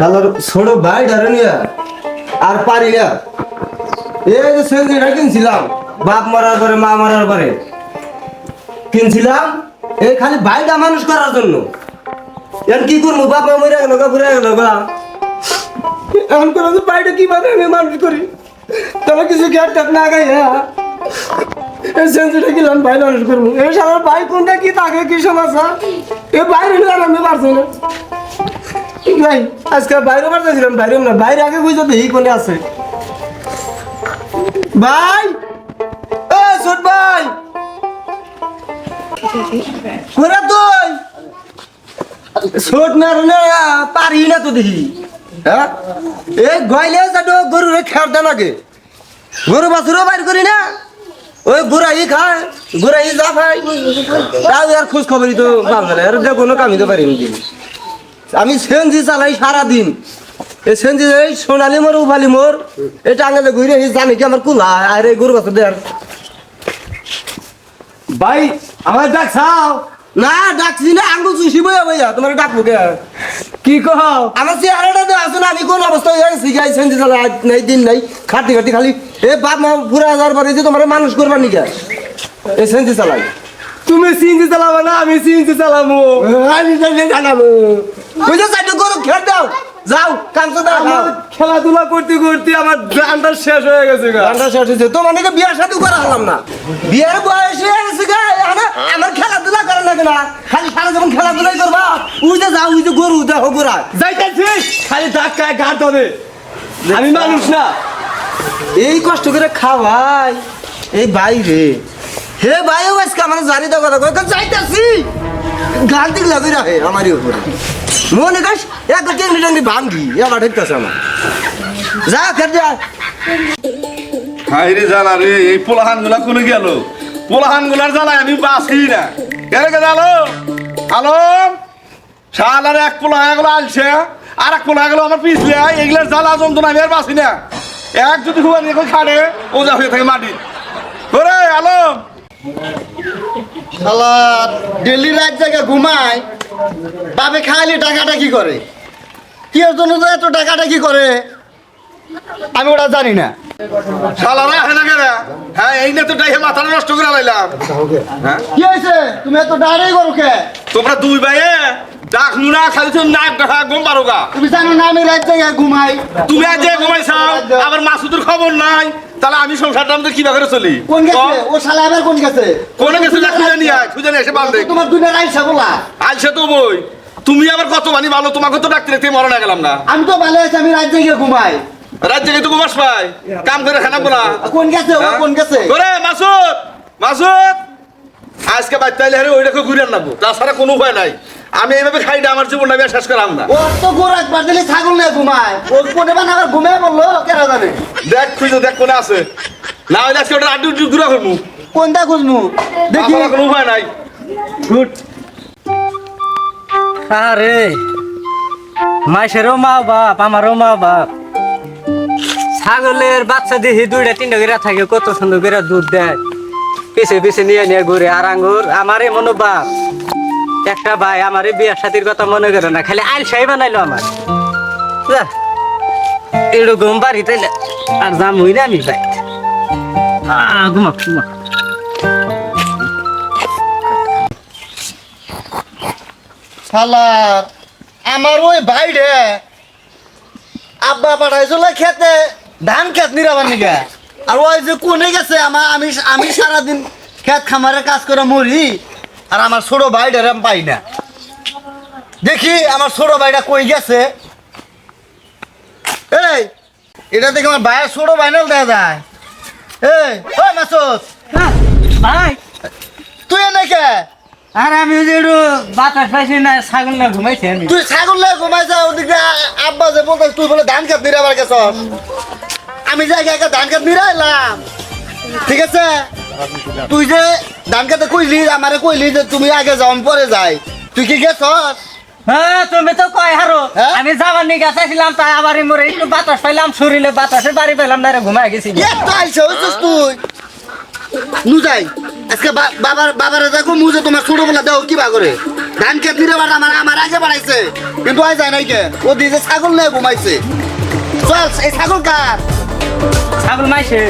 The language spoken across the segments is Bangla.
শালার ছোট ভাই ধরে নিয়া আর পারি না। এই যে সেঞ্চুরিটা কিনছিলাম, বাপ মারার পরে, মা মারার পরে। কিনছিলাম, এই খালি ভাইটা মানুষ করার জন্য। এখন কি করব? বাপ মা মরে গেল ঘুরে গেল গা। এখন তো ভাইটা কীভাবে আমি মানুষ করি? তাহলে কিছু গ্যাট ট্যাট না গাই হ্যাঁ? এই সেঞ্চুরিটা কিনলাম, ভাই মানুষ করব। এই শালার ভাই কোনটা কি, তাকে কি সমস্যা? এ বাইরে আমি পারছি না। বাইরে না, পারি না তো দেখি। হ্যাঁ? এই গইলে যাটো খেয়ার দেন গরু বাছুরও বাইর করি না। ওই গুড়াই খায়, গুড়াই যা খায়। তাও খোঁজ খবরই তো আর কোনো পারিনি আমি সেনজি চালাই সারাদিন। এই সেনজি এই সোনালি মোর উভালি মোর এটা আঙালে ঘুরে এই জানি কি আমার কুলা আর এই গরু বাছুর দেয়ার। ভাই আমার ডাকছাও না ডাকছি না আঙ্গুল চুষি বইয়া বইয়া তোমার ডাকবো কে? কি কহ? আমার চেহারাটা তো আছে না আমি কোন অবস্থা হয়ে গেছি গাই সেন্দি চালা আজ নাই দিন নাই খাটি খাটি খালি। এ বাপ মা পুরা হাজার পরে যে তোমার মানুষ করবার নিকা এ সেন্দি চালাই। তুমি সিনজি চালাবা না আমি সিনজি চালামু। আমি জানি জানাব বুঝে চাইতো গরু খেয়ে দাও। যাও কামছে দাও খেলাধুলা করতে করতে আমার গানটা শেষ হয়ে গেছে গা। গানটা শেষ হয়েছে। তোমার নাকি বিয়ার সাথে করা হলাম না? বিয়ের বয়স হয়ে গেছে গা আমার খেলাধুলা করে লাগে না। খালি সারা যখন খেলাধুলাই করবা। উই যে যাও উই যে গরু দেখো গোড়া যাইতেছিস খালি ধাক্কায় ঘাট হবে আমি মানুষ না। এই কষ্ট করে খাওয়াই। এই বাইরে হে ভাই ও আজকে আমার জানি তো কথা যাইতাছি। গাল দিক লাগি রাখে আমারই উপরে। মনে কাস এক টেঙ্গি টেঙ্গি ভাঙ্গি এবার ঠেকতেছে আমার। যা খেতে যা। হাইরে জ্বালা রে এই পোলাহানগুলা কোনে গেল? পোলাহানগুলার জ্বালায় আমি বাঁচি না। কেন কে জানো আলো? শালার এক পোলা হয়ে গেলো আলছে আর এক পোলা হয়ে গেলো আমার পিছলে। এগুলার জ্বালা যন্ত্রণা আমি আর বাঁচি না। এক যদি খুব খাড়ে ওজা হয়ে থাকে মাটি ওরে আলম শালা ডেলি রাত জায়গা ঘুমায় বাবে খালি টাকাটা কি করে। কি জন্য যে এত টাকাটা কি করে? আমি ওটা জানি না। শালারা হ্যাঁ না কেন হ্যাঁ এই না তো ডাইহে মাথাটা নষ্ট করে লাইলাম হ্যাঁ? কি হয়েছে? তুমি এত ডাড়াই করো কে? তোমরা দুই ভাইয়ে ডাক নুনা খালি তুমি নাক পারো তুমি জানো না আমি রাত জায়গা ঘুমাই। তুমি আজ যে ঘুমাইছাও আবার মাসুদের খবর নাই। তাহলে আমি সংসারটা আমাদের কীভাবে করে চলি? কোন গেছে? ও শালা আবার কোন গেছে? কোনে গেছে? না খুঁজে নিয়ে আয় খুঁজে নিয়ে এসে বাল দেখ তোমার দুনিয়ার আইসা বলা আলছে তো বই। তুমি আবার কত বানি ভালো তোমাকে তো ডাকতে ডাকতে মরে না গেলাম না। আমি তো ভালো আছি আমি রাত জায়গা ঘুমাই। রাত জেগে তো ঘুমাস পাই কাম করে খানা বলা কোন গেছে? ও কোন গেছে? ওরে মাসুদ! মাসুদ! আজকে বাচ্চা আইলে হারে ওইটাকে ঘুরে আনব। তাছাড়া কোনো উপায় নাই। আমি এইভাবে খাই না আমার জীবনটা আমি শেষ করাম না। ও তো গোর একবার দিলে ছাগল নিয়ে ঘুমায়। ও কোনে বান আবার ঘুমিয়ে বলল কেন জানে? দেখ খুঁজে দেখ কোনে আছে। না হলে আজকে ওটা আড্ডি ঘুরা করব কোনটা খুঁজমু দেখি। কোনো উপায় নাই। গুড। আরে মাইসেরও মা বাপ আমারও মা বাপ। ছাগলের বাচ্চা দেখি দুইটা তিনটা করে থাকে কত সুন্দর করে দুধ দেয়। পিছে পিছে নিয়ে নিয়ে ঘুরে আর আঙ্গুর আমারে মনো বাপ একটা ভাই আমারে বিয়ার সাথীর কথা মনে করে না, খালি আলসাই বানাইলো আমার। ঘুম বাড়ি তাইলে আর যাম হই না আমি ভাই। ঘুমা ঘুমা। শালার আমার ওই ভাইরে আব্বা পাঠাইছিল খেতে, ধান খেত নিরাবার নিগে। আর ওই যে কোনে গেছে আমার আমি আমি সারাদিন খেত খামারে কাজ করে মরি। আর আমার ছোট ভাইটা আমি পাই না। দেখি আমার ছোট ভাইটা কই গেছে। এই এটা দেখে আমার ভাইয়ের ছোট ভাইনাল দেয়া যায়। এই মাসুদ। ভাই। তুই এনেকে আর আমি যে একটু বাতাস পাইছি না ছাগল না ঘুমাইছি আমি। তুই ছাগল না ঘুমাইছা ওদিকে আব্বা যে বলতে তুই বলে ধান খেত নিরাবার গেছ আমি যাই একা ধান খেত নিরাইলাম ঠিক আছে? তুই যে ধান খেতে কইলি আমারে কইলি যে তুমি আগে যাও পরে যাই। তুই কি গেছ হ্যাঁ তুমি তো কয় হারো। হ্যাঁ? আমি যাবার নিয়ে গেছিলাম তাই আবার মোরে একটু বাতাস পাইলাম শরীরে বাতাসে বাড়ি পেলাম না রে ঘুমাই গেছি তুই? নু যাই আজকে বাবার বাবারে দেখো মু যে তোমার ছোট বেলা দেও কি বা করে ধান খেত নিরে বাড়া আমার আমার আগে বাড়াইছে। কিন্তু আজ যায় নাই কে ও দিয়ে যে ছাগল নিয়ে ঘুমাইছে। চল এই ছাগল কার? ছাগল মাইছে?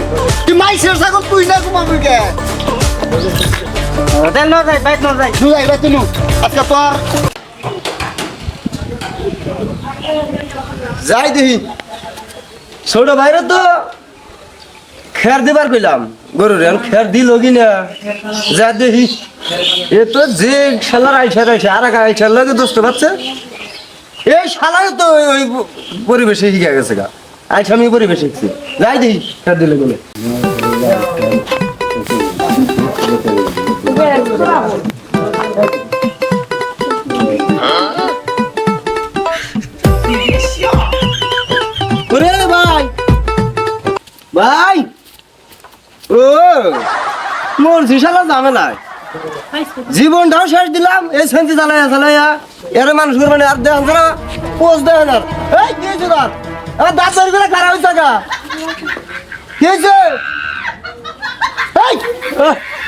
তুই মাইছের ছাগল? তুই না ঘুমাবি কে? দেন ন যাই বাইক ন যাই। তুই যাইবা আজকে তোর যাই দেখি। ছোট ভাইরে তো খের দিবার কইলাম। গরুর এখন খের দিল কি না? যা দেখি। এ তো যে শালার আইসা রয়েছে আর এক আইসার লাগে দোস্ত পাচ্ছে। এই শালার তো ওই- ওই পরিবেশে শিখে গেছে গা। আইসা আমি পরিবেশে শিখছি যাই দেখি খের দিলে বলে। ভাই ভাই, ও মোর শিশালা ঝামেলায়। জীবনটাও শেষ দিলাম, এই সেন্সি চালাইয়া চালাইয়া এর মানুষ মানে আর দেখান না পোস্ট দেয় না। এই তার? আমার দাঁত ধরে করে খারাপ হয়েছে গা? কি হয়েছে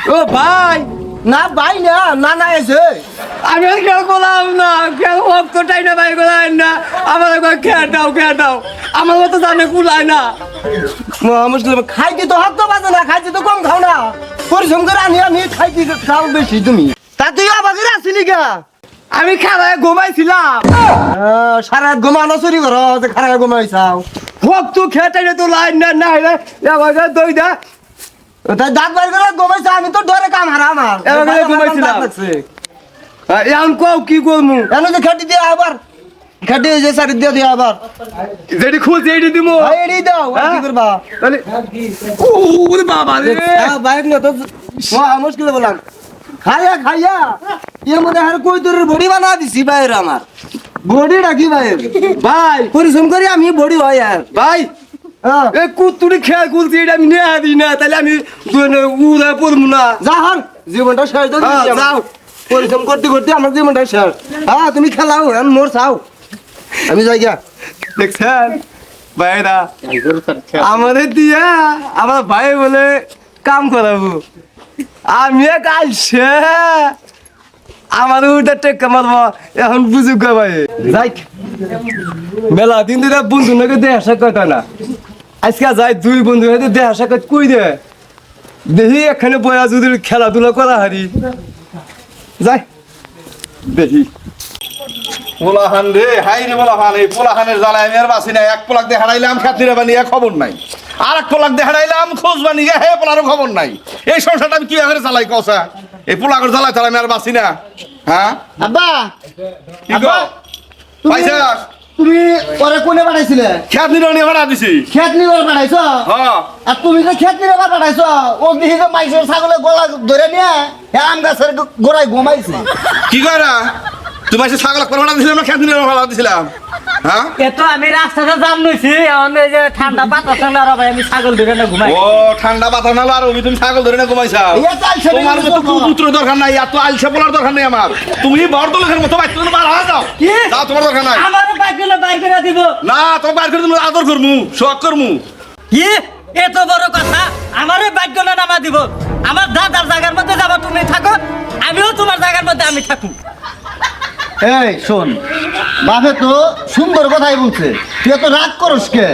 ও, ভাই! না ভাই না না না এসে। আমি আর কেউ গোলাম না কেউ হোক তো টাই না ভাই গোলাই না। আমার একবার খেয়ে দাও খেয়ে দাও। আমার মতো জানে কুলায় না। মুশকিল খাইতে তো হাত তো বাজে না খাইতে তো কম খাও না। পরিশ্রম করে আনি আমি খাইতে খাও বেশি তুমি। তা তুই আবার আসিলি গা? আমি খারায় ঘুমাইছিলাম। সারা ঘুমানো চুরি করো যে খারাপ ঘুমাইছাও। হোক তো খেতে তো লাইন না না হলে আমাকে দই দা। তাই দাঁত বাইর করে ঘুমাইছ আমি তো ডরে কাম হারা আমার। এবার ঘুমাইছিলাম। এখন কও কি করব এনে যে খেটি দিয়ে আবার খেটি যে সারি দিয়ে দিয়ে আবার। যেটি খুঁজছে এটি দিব ভাই এড়ি দাও কি হ্যাঁ? করবা? তাহলে ওরে বাবা রে। আহ, বাইক না তো মুশকিল বললাম। খাইয়া খাইয়া এর মধ্যে আর কই তোর বডি বানা দিছি বাইরে আমার। বডি ডাকি বাইরে? ভাই। পরিশ্রম করি আমি বডি হয় আর। ভাই হ্যাঁ। এ কুতুরি খেয়ে গুলছি এটা আমি নিয়ে দিই না তাহলে আমি পড়ব না। যা জীবনটা শেষ হ্যাঁ। যাও। পরিশ্রম করতে করতে আমার জীবনটা শেষ। হ্যাঁ তুমি খেলাও মোর চাও। আমি যাই গিয়া। দেখছেন? ভাইরা আমাদের দিয়া আমার ভাই বলে কাম করাবো। আমি কালছে। আমার উঠে টেক্কা মারবো, এখন বুঝুক ভাই। যাই মেলা দিন দিন বন্ধু নাকি দেহা সাক্ষাৎ না। আজকে যাই দুই বন্ধু হয়তো দেহা সাক্ষাৎ কই দে? দেখি এখানে বয়া যদি খেলাধুলা করা হারি। যাই। দেখি। পোলাহান রে হাই রে পোলাহান এই পোলাহানের জ্বালায় আমি আর বাসি নাই। এক পোলাক দিয়ে হারাইলাম খাতিরে বানিয়ে খবর নাই। আর এক পোলাক দিয়ে হারাইলাম খোঁজ বানিয়ে হে পোলারও খবর নাই। এই সংসারটা আমি কীভাবে চালাই কসা এই পোলাকর জ্বালায় তাহলে আমি আর বাসি না। হ্যাঁ? আব্বা কি গো পাইছাস তুমি পরে কোনে পাঠাইছিলে খেত নিয়ে ভাড়া দিছি। খেত নিবার পাঠাইছ হ্যাঁ। আর তুমি যে খেত নিবার পাঠাইছ ও দিহি যে মাইসের ছাগলে গলা ধরে নিয়ে হে আম গাছের গোড়ায় ঘুমাইছে। কি করা তুমি এসে ছাগল দিছিলাম না খেত নিয়ে দিছিলাম? হ্যাঁ? এতো আমি রাস্তাতে জাম নইছি এই যে ঠান্ডা পাতা ঠান্ডা আর ভাই আমি ছাগল ধরে না ঘুমাই। ও ঠান্ডা বাতা নালো আর তুমি ছাগল ধরে না তো আলসেমি তোমার মতো করছ। দরকার নাই এত আলসে বলার দরকার নেই আমার। তুমি বড় লোকের মতো বাইক তুমি বার হয়ে যাও। কি? যাও তোমার দরকার নাই। আমার বাইকগুলো বাইর করে দিব। না তোমার বাইর করে তুমি আদর করমু শখ করমু। কি? এত বড় কথা আমারে বাইকগুলো নামা দিব। আমার দাদার জায়গার মধ্যে যাব তুমি থাকো আমিও তোমার জায়গার মধ্যে আমি থাকুক এই, শোন, বাপে তো সুন্দর কথাই বলছে। তুই তো রাগ করস কে?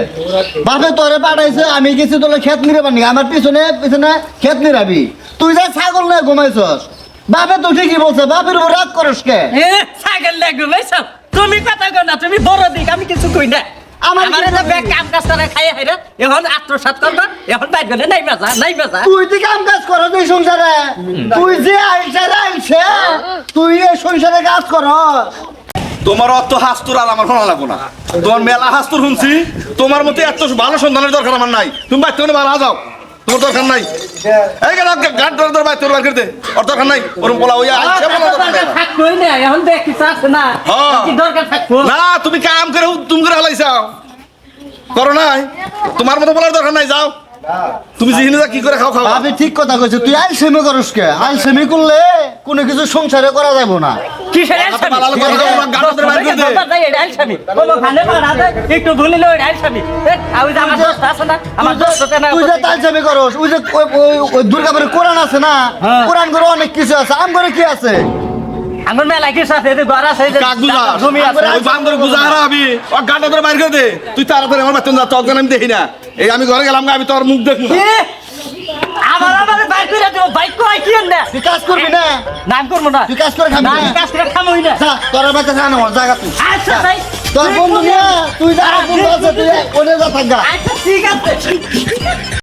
বাপে তোরে পাঠাইছে, আমি গেছি তোলে খেত নিরে পানি আমার পিছনে পিছনে খেত নিরাবি। তুই যা ছাগল নিয়ে ঘুমাইছস, বাপে তো ঠিকই বলছে, বাপের উপর রাগ করস কে? ছাগল লাগবে ঘুমাইছ তুমি কথা কো না, তুমি বড় দিক, আমি কিছু কই না। আমার আমার কি এটা ব্যাগ কাম কাজ করে খাই হাইরা এখন করবা এখন বাইক গেলে নাই বাজা নাই বাজা। তুই তুই কাম কাজ কর তুই সংসারে তুই যে আইসে আইছে তুই এই সংসারে কাজ কর। তোমার অত হাস্তুর আর আমার শোনা লাগবো না। তোমার মেলা হাস্তুর শুনছি। তোমার মতো এত ভালো সন্ধানের দরকার আমার নাই। তুমি বাইর তুমি ভালো যাও। তোমার দরকার নাই। এই গেল গাড় ধরে ধরে বার করে দে ওর দরকার নাই? ওরম বলা ওই বলা। থাকবোই না এখন দেখ কিছু আছে না। হ্যাঁ। কি দরকার থাকব না তুমি কাম করে তুমি করে হালাইছাও করো নাই। তোমার মতো বলার দরকার নাই যাও। তুমি যেখানে যা কি করে খাও খাও। ঠিক কথা কইছে। তুই আলসেমি করস কে? আলসেমি করলে কোনো কিছু সংসারে করা যাবে না। কিসের একটু ভুলিলে আলসামি। আমার না, তুই যে তালসামি করস ওই যে ওই- ওই- ওই দুর্গাপুরের কোরআন আছে না। কোরআন করে অনেক কিছু আছে আম করে কি আছে? মেলা যে জমি ওই বান্দর আমি ও গানটা ধরে বাইর করে দে। তুই তাড়াতাড়ি আমার বেতন যা তোর আমি দেখি না। এই আমি ঘরে গেলাম আমি তোর মুখ দেখব আবার আমার বাইক করে দেবো বাইক কো আই কিন না তুই কাজ করবি না? নাম করব না। তুই কাজ করে খাবি না? কাজ করে খামই না। যা তোর বাচ্চা জানো জায়গা তুই। আচ্ছা ভাই। তোর বন্ধু না তুই যা বন্ধু আছে তুই ওনে যা। থাকগা আচ্ছা ঠিক আছে।